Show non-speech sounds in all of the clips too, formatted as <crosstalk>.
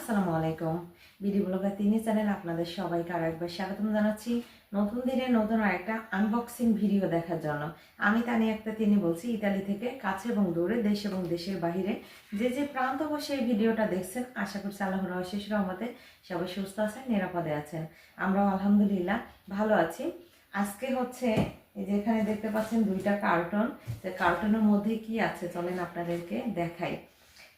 আসসালামু আলাইকুম তিনি আপনাদের সবাইকে আর একবার জানাচ্ছি। নতুন দিনে নতুন আনবক্সিং ভিডিও দেখার জন্য। আমি তানি একটা তিনি বলছি, ইতালি থেকে কাছে এবং দূরে, দেশ এবং দেশের বাহিরে। যে যে প্রান্ত বসে এই ভিডিওটা দেখছেন, আশা করছি আল্লাহর অশেষ রহমতে সবাই সুস্থ আছেন, নিরাপদে আছেন। আমরাও আলহামদুলিল্লাহ ভালো আছি। আজকে হচ্ছে, এই যে এখানে দেখতে পাচ্ছেন দুইটা কার্টন যে কার্টনের মধ্যে কি আছে, চলেন আপনাদেরকে দেখাই।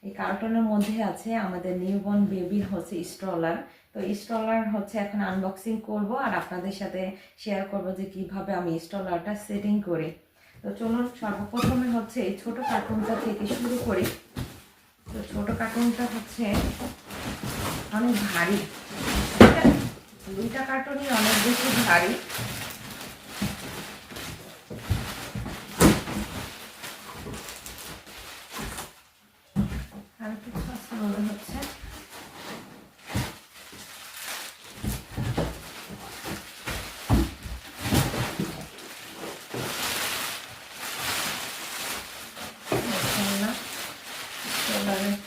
এই কার্টনের মধ্যে আছে আমাদের নিউবর্ন বেবির হচ্ছে স্ট্রলার। তো স্ট্রলার হচ্ছে এখন আনবক্সিং করব আর আপনাদের সাথে শেয়ার করব যে কীভাবে আমি স্ট্রলারটা সেটিং করি। তো চলুন, সর্বপ্রথমে হচ্ছে এই ছোট কার্টুনটা থেকে শুরু করি। তো ছোটো কার্টুনটা হচ্ছে অনেক ভারী। দুইটা কার্টুনই অনেক বেশি ভারী আর কিছু আছে মনে হচ্ছে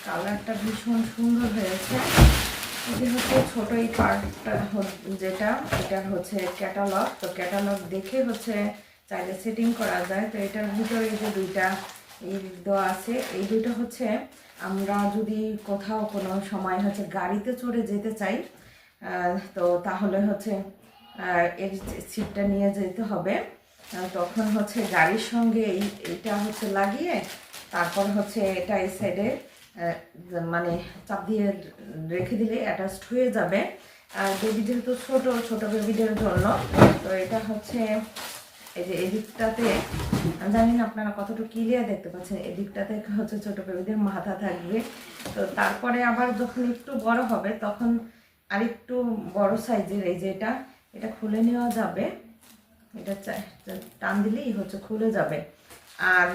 কালারটা ভীষণ সুন্দর হয়েছে। এটা হচ্ছে ছোট এই পার্টটা যেটা, এটার হচ্ছে ক্যাটালগ তো ক্যাটালগ দেখে হচ্ছে চাইলে সেটিং করা যায়। তো এটার ভিতরে যে দুইটা এই দেওয়া আছে, এই দুইটা হচ্ছে আমরা যদি কোথাও কোনো সময় হচ্ছে গাড়িতে চড়ে যেতে চাই তো তাহলে হচ্ছে এর সিটটা নিয়ে যেতে হবে। তখন হচ্ছে গাড়ির সঙ্গে এই এটা হচ্ছে লাগিয়ে তারপর হচ্ছে এটা এই সাইডে মানে চাপ দিয়ে রেখে দিলে অ্যাটাচড হয়ে যাবে। আর বেবি যেহেতু ছোটো ছোটো বেবিদের জন্য, তো এটা হচ্ছে এই যে এদিকটাতে জানি না আপনারা কতটুকু ক্লিয়ার দেখতে পাচ্ছেন, এদিকটাতে হচ্ছে ছোটো বেবিদের মাথা থাকবে। তো তারপরে আবার যখন একটু বড় হবে, তখন আরেকটু বড় সাইজের এই যে এটা এটা খুলে নেওয়া যাবে। এটা চা- টান দিলেই হচ্ছে খুলে যাবে। আর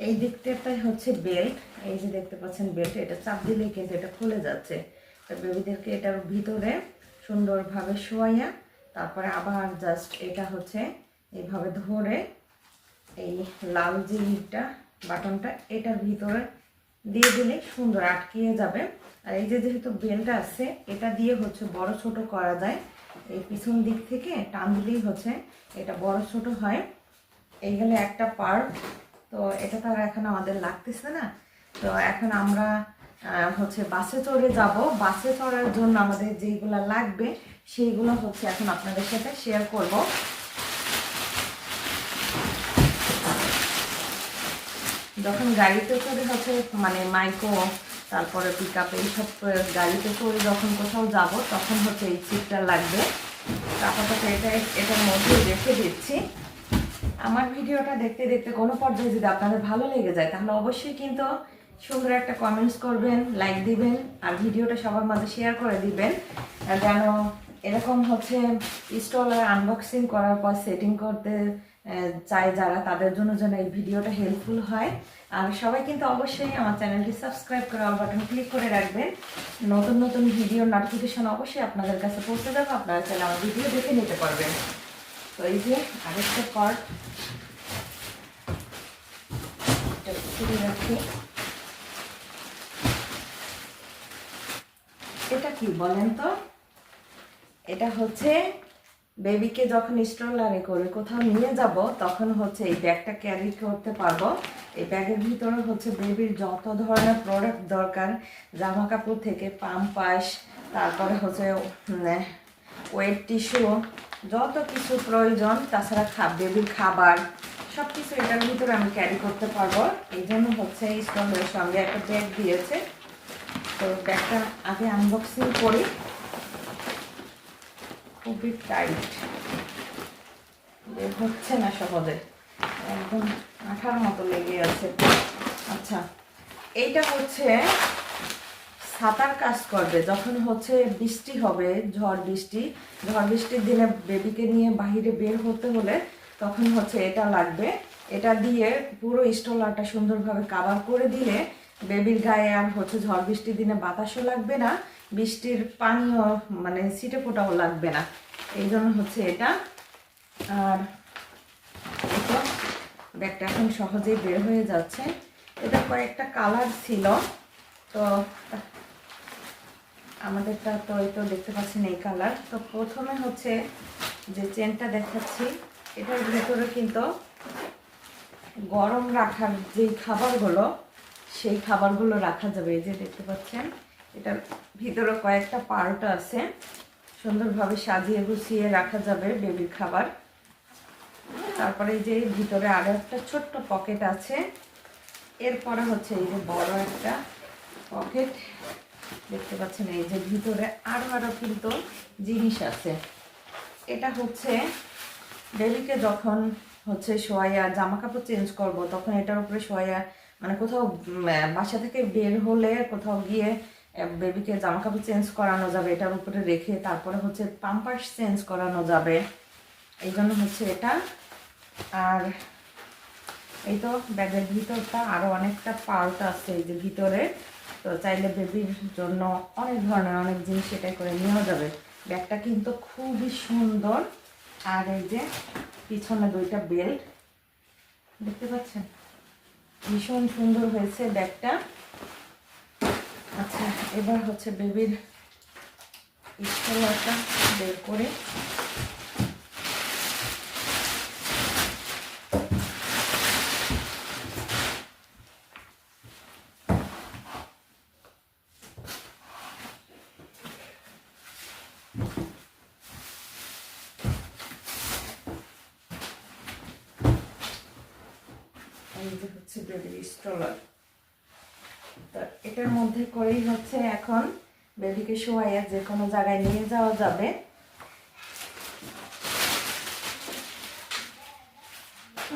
এই দিকটাটাই হচ্ছে বেল্ট এই যে দেখতে পাচ্ছেন বেল্ট এটা চাপ দিলেই কিন্তু এটা খুলে যাচ্ছে। বেবিদেরকে এটার ভিতরে সুন্দরভাবে শোয়াইয়া তারপরে আবার জাস্ট এটা হচ্ছে এইভাবে ধরে এই লাল যে বাটনটা এটার ভিতরে দিয়ে দিলে সুন্দর আটকিয়ে যাবে। আর এই যে যেহেতু বেলটা আছে, এটা দিয়ে হচ্ছে বড় ছোট করা যায়। এই পিছন দিক থেকে টান দিলেই হচ্ছে এটা বড় ছোট হয়। এই গেলে একটা পার্ট তো এটা তো এখন আমাদের লাগতেছে না। তো এখন আমরা হচ্ছে বাসে চড়ে যাব। বাসে চড়ার জন্য আমাদের যেগুলো লাগবে, সেইগুলো হচ্ছে এখন আপনাদের সাথে শেয়ার করব। যখন গাড়িতে চড়ে হচ্ছে মানে মাইক্রো তারপরে পিক আপ এইসব গাড়িতে চড়ে যখন কোথাও যাব, তখন হচ্ছে এই সিটটা লাগবে। আপাতত এটা, এটার মধ্যে রেখে দিচ্ছি। আমার ভিডিওটা দেখতে দেখতে কোনো পর্যায়ে যদি আপনাদের ভালো লেগে যায়, তাহলে অবশ্যই কিন্তু সুন্দর একটা কমেন্টস করবেন লাইক দিবেন, আর ভিডিওটা সবার মাঝে শেয়ার করে দিবেন। যেন এরকম হচ্ছে স্টলার আনবক্সিং করার পর সেটিং করতে চায় যারা, তাদের জন্য যেন এই ভিডিওটা হেল্পফুল হয়। আর সবাই কিন্তু অবশ্যই আমার চ্যানেলটি সাবস্ক্রাইব করে অল বাটন ক্লিক করে রাখবেন। নতুন নতুন ভিডিও নোটিফিকেশন অবশ্যই আপনাদের কাছে পৌঁছে যাবে, আপনারা চাইলে আমার ভিডিও দেখে নিতে পারবেন। তো এই যে আরেকটা পার্ট এটা কি বলেন তো? এটা হচ্ছে বেবিকে যখন স্ট্রলারে করে কোথাও নিয়ে যাব, তখন হচ্ছে এই ব্যাগটা ক্যারি করতে পারব। এই ব্যাগের ভিতরে হচ্ছে বেবির যত ধরনের প্রোডাক্ট দরকার জামা কাপড় থেকে পাম্পাস তারপরে হচ্ছে ওয়েট টিস্যু যত কিছু প্রয়োজন, তাছাড়া খা বেবির খাবার সব কিছু এটার ভিতরে আমি ক্যারি করতে পারব। এই জন্য হচ্ছে স্টলের সঙ্গে একটা ব্যাগ দিয়েছে। তো ব্যাগটা আগে আনবক্সিং করি। খুবই টাইট হচ্ছে না সহজে। একদম আঠার মতো লেগে আছে। আচ্ছা এইটা হচ্ছে ছাতার কাজ করবে, যখন হচ্ছে বৃষ্টি হবে, ঝড় বৃষ্টি, ঝড় বৃষ্টির দিনে বেবিকে নিয়ে বাইরে বের হতে হলে তখন হচ্ছে এটা লাগবে। এটা দিয়ে পুরো স্টলারটা সুন্দরভাবে কাভার করে দিলে বেবির গায়ে আর হচ্ছে ঝড় বৃষ্টির দিনে বাতাসও লাগবে না, বৃষ্টির পানিও মানে ছিটে ফোটাও লাগবে না। এই জন্য হচ্ছে এটা। আর এটা ব্যাগটা এখন সহজেই বের হয়ে যাচ্ছে। এটা কয়েকটা কালার ছিল, তো আমাদেরটা তো এই তো দেখতে পাচ্ছেন এই কালার তো প্রথমে হচ্ছে যে চেনটা দেখাচ্ছি, এটার ভেতরে কিন্তু গরম রাখার যে খাবারগুলো, সেই খাবারগুলো রাখা যাবে। এই যে দেখতে পাচ্ছেন, এটার ভিতরে কয়েকটা পার্ট আছে। সুন্দরভাবে সাজিয়ে গুছিয়ে রাখা যাবে বেবির খাবার। তারপরে এই যে ভিতরে আরও একটা ছোট্ট পকেট আছে। এরপরে হচ্ছে এই যে বড় একটা পকেট দেখতে পাচ্ছেন এই যে ভিতরে আরও আরও কিন্তু জিনিস আছে। এটা হচ্ছে বেবিকে যখন হচ্ছে শোয়া জামা কাপড় চেঞ্জ করব, তখন এটার উপরে শোয়া মানে কোথাও বাসা থেকে বের হলে কোথাও গিয়ে বেবিকে জামা কাপড় চেঞ্জ করানো যাবে, এটার উপরে রেখে তারপরে হচ্ছে পাম্পার্স চেঞ্জ করানো যাবে। এই জন্য হচ্ছে এটা। আর এই তো ব্যাগের ভিতরটা আরও অনেকটা পার্ট আছে, এই যে ভিতরে। তো চাইলে বেবির জন্য অনেক ধরনের অনেক জিনিস এটাই করে নেওয়া যাবে। ব্যাগটা কিন্তু খুবই সুন্দর। আর এই যে পিছনে দুইটা বেল্ট দেখতে পাচ্ছেন? ভীষণ সুন্দর হয়েছে ব্যাগটা। আচ্ছা এবার হচ্ছে বেবির স্কলারটা বের করে এই যে হচ্ছে বেবির স্ট্রলার তো এটার মধ্যে করেই হচ্ছে এখন বেবিকে শোয়াইয়া যে কোনো জায়গায় নিয়ে যাওয়া যাবে।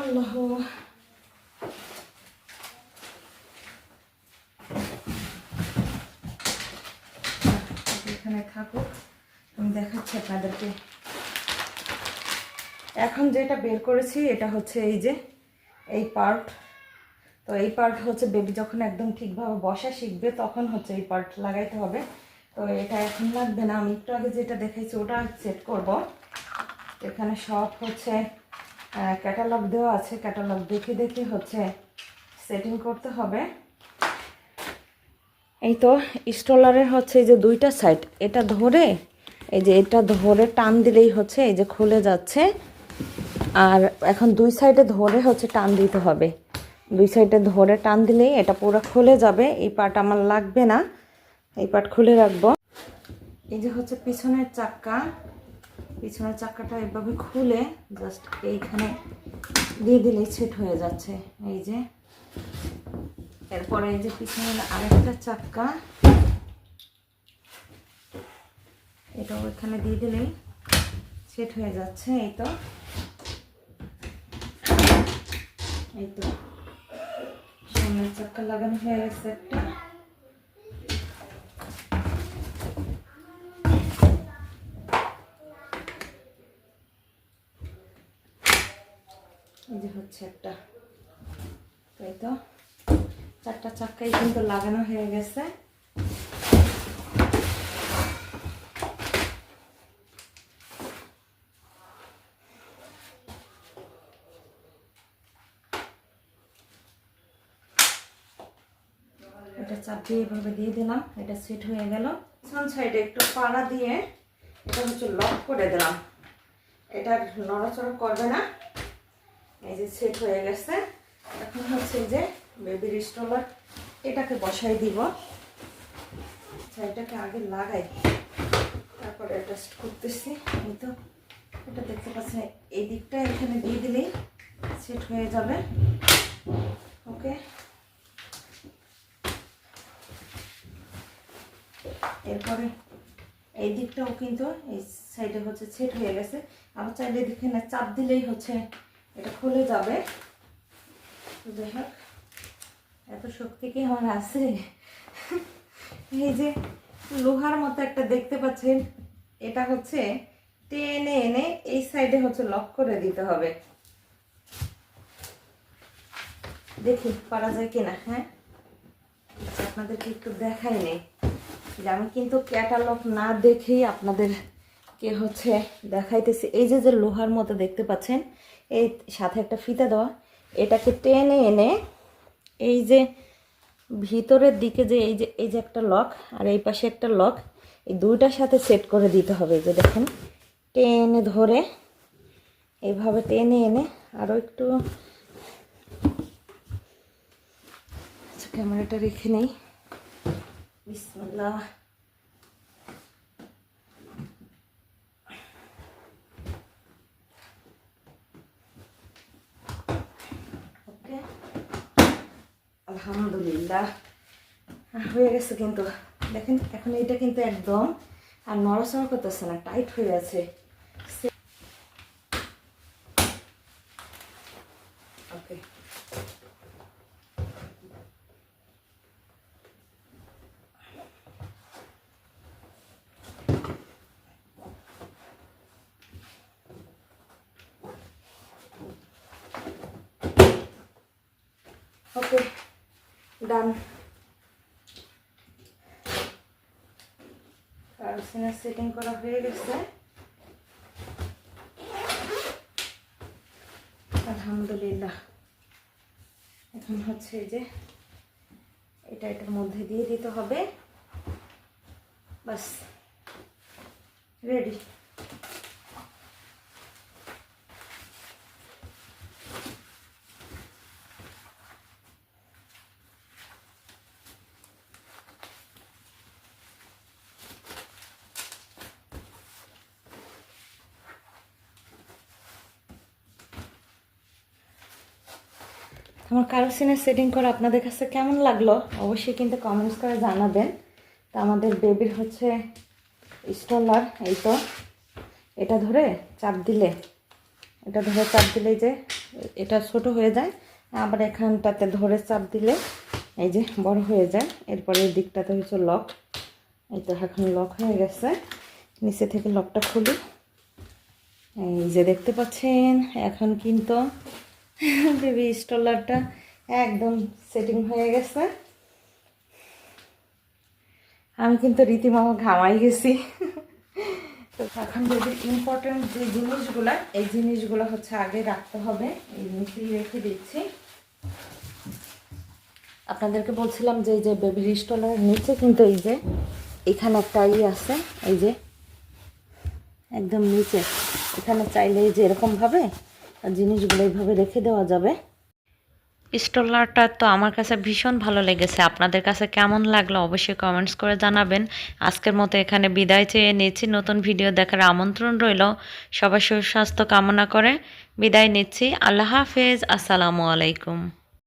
আল্লাহ। থাকুক এখন যেটা বের করেছি, এটা হচ্ছে এই যে, এই পার্ট তো এই পার্ট হচ্ছে বেবি যখন একদম ঠিকভাবে বসা শিখবে, তখন হচ্ছে এই পার্ট লাগাইতে হবে। তো এটা এখন লাগবে না, আমি একটু আগে যেটা দেখাইছি ওটা সেট করব। এখানে সব হচ্ছে ক্যাটালগ দেওয়া আছে। ক্যাটালগ দেখে দেখে হচ্ছে সেটিং করতে হবে। এই তো স্ট্রলারের হচ্ছে এই যে দুইটা সাইড এটা ধরে, এই যে এটা ধরে টান দিলেই হচ্ছে এই যে খুলে যাচ্ছে। আর এখন দুই সাইডে ধরে হচ্ছে টান দিতে হবে। দুই সাইডে ধরে টান দিলেই এটা পুরো খুলে যাবে। এই পার্ট আমার লাগবে না। এই পার্ট খুলে রাখব। এই যে হচ্ছে পিছনের চাক্কা। পিছনের চাক্কাটা এভাবে খুলে জাস্ট এইখানে দিয়ে দিলেই সেট হয়ে যাচ্ছে। এই যে। এরপরে এই যে পিছনের আরেকটা চাক্কা। এটা এখানে দিয়ে দিলেই সেট হয়ে যাচ্ছে। এই তো। এই তো। সামনের চাকা লাগানো হয়ে গেছে একটা। যে হচ্ছে একটা। তাই তো? চারটা চাক্কাই কিন্তু লাগানো হয়ে গেছে এটা চাপ দিয়ে এভাবে দিয়ে দিলাম, এটা সেট হয়ে গেল। সান সাইডে একটু পাড়া দিয়ে এটা হচ্ছে লক করে দিলাম। এটা নড়াচড়া করবে না। এই যে সেট হয়ে গেছে। এখন হচ্ছে যে বেবির স্ট্রলার এটাকে বসাই দিব। আচ্ছা এটাকে আগে লাগাই। তারপরে অ্যাডজাস্ট করতেছি। এই তো, এটা দেখতে পাচ্ছেন, এই দিকটা এখানে দিয়ে দিলেই সেট হয়ে যাবে। ওকে এরপরে এই দিকটাও কিন্তু এই সাইডে হচ্ছে ছেট হয়ে গেছে। আবার চাইলে এদিকে না চাপ দিলেই হচ্ছে এটা খুলে যাবে। যাই হোক এত শক্তি কি আমার আছে? এই যে লোহার মতো একটা দেখতে পাচ্ছেন এটা হচ্ছে টেনে এনে এই সাইডে হচ্ছে লক করে দিতে হবে। দেখি পারা যায় কিনা? হ্যাঁ? আচ্ছা, আপনাদেরকে একটু দেখাই নেই যে আমি কিন্তু ক্যাটালগ না দেখেই আপনাদের কে হচ্ছে দেখাইতেছি। এই যে যে লোহার মতো দেখতে পাচ্ছেন, এই সাথে একটা ফিতা দেওয়া, এটাকে টেনে এনে এই যে ভিতরের দিকে যে এই যে এই যে একটা লক আর এই পাশে একটা লক, এই দুইটার সাথে সেট করে দিতে হবে। যে দেখেন, টেনে ধরে এইভাবে টেনে এনে আরও একটু আচ্ছা ক্যামেরাটা রেখে নেই। বিসমিল্লাহ ওকে আলহামদুলিল্লাহ হয়ে গেছে কিন্তু। দেখেন, এখন এটা কিন্তু একদম আর নড়াচড়া করতেছে না টাইট হয়ে আছে ওকে ওকে ডান কারোসিনা সেটিং করা হয়ে গেছে। আলহামদুলিল্লাহ। এখন হচ্ছে যে এটা এটার মধ্যে দিয়ে দিতে হবে। বাস রেডি আমার কারও সিনে সেটিং করা আপনাদের কাছে কেমন লাগল, অবশ্যই কিন্তু কমেন্টস করে জানাবেন। তা আমাদের বেবির হচ্ছে স্টলার এই তো। এটা ধরে চাপ দিলে, এটা ধরে চাপ দিলে যে এটা ছোট হয়ে যায়, আবার এখানটাতে ধরে চাপ দিলে এই যে বড় হয়ে যায়। এরপরে এই দিকটাতে হচ্ছে লক এই তো এখন লক হয়ে গেছে। নিচে থেকে লকটা খুলি। এই যে দেখতে পাচ্ছেন, এখন কিন্তু <laughs> বেবি স্টলারটা একদম সেটিং হয়ে গেছে। আমি কিন্তু রীতিমামা ঘামাই গেছি। <laughs> তো এখন বেবির ইম্পর্টেন্ট যে জিনিসগুলো, এই জিনিসগুলো হচ্ছে আগে রাখতে হবে। এই নিচেই রেখে দিচ্ছি। আপনাদেরকে বলছিলাম যে, এই যে বেবি স্টলার নিচে কিন্তু এই যে, এখানে একটা ই আছে, এই যে, একদম নিচে। এখানে চাইলে এই যে এরকমভাবে জিনিসগুলো এইভাবে রেখে দেওয়া যাবে। স্টলারটা তো আমার কাছে ভীষণ ভালো লেগেছে। আপনাদের কাছে কেমন লাগল অবশ্যই কমেন্টস করে জানাবেন। আজকের মতো এখানে বিদায় চেয়ে নিচ্ছি। নতুন ভিডিও দেখার আমন্ত্রণ রইল। সবার সুস্বাস্থ্য কামনা করে বিদায় নিচ্ছি। আল্লাহ হাফেজ। আসসালামু আলাইকুম।